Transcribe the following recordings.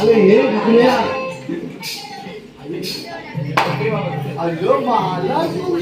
अरे हे भुकल्या अयो मला तू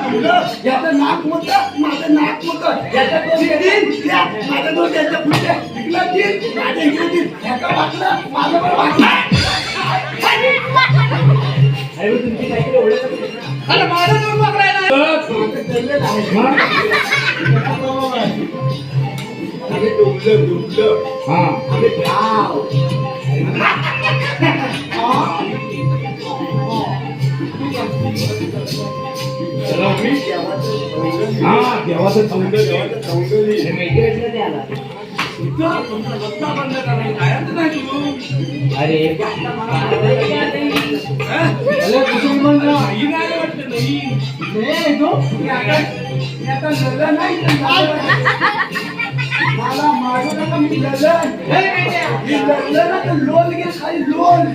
मारला याचं नाक मोठं माझं नाक मोठं याचं दोन माझं दोन त्याच्या पुढे. इकडं तीन माझ्या इकडे तीन. ह्याचं वाटलं माझं पण वाटलं माझं ठरलेलं आहे. आम्ही डुबलं डुबलं आम्ही ठाव हा देवाचं देवाचं सौंदर्य. अरे नाही, तो याचा- याचा ललन नाही तर ललन. मला मारू नका, मी ललन. मी ललन आता लोन घे खाली लोन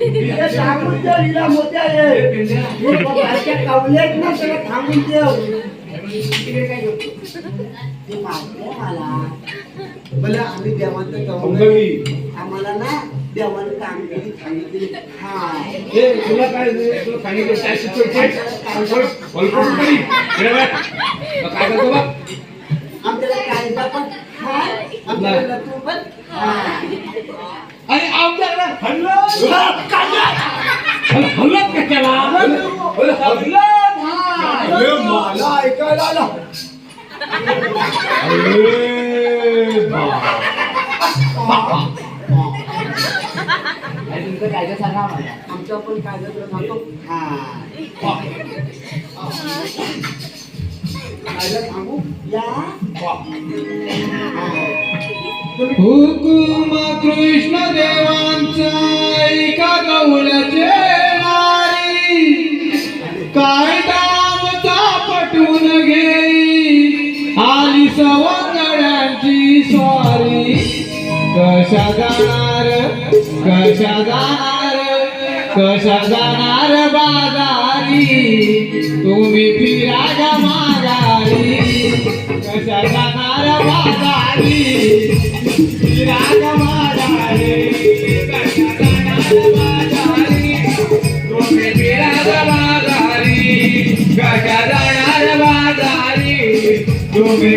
इथे सांगून ठेव, हिला मोठ्या. हे कावल्यात ना त्याला थांबून ठेव ते मला. बोला आम्ही देवाचं कवलं आम्हाला ना देवानं काम केली सांगितली. हा. तुला काय तुला सांगितलं काय सुचवायचे काय करतो बा आमच्याला कायदा पण हाय आमच्याला लतू पण हाय आणि आमच्याकडे हल्लं हल्लत का तुमचं कायदा सांगा मला. आमचा पण सांगतो. सांगू? या. हुकुम कृष्ण देवांचा एका गवळ्याचे नारी. कायदा आमचा पटवून घेई. आली सवंगड्यांची स्वारी कशा जाणार कशा जाणार कशा जाणार बाजारी? तुम्ही फिरा गा माघारी. कशा जाणार बाजारी? फिरा गा माघारी. कशा जाणार बाजारी? तुम्ही फिरा गा माघारी. कशा जाणार बाजारी? तुम्ही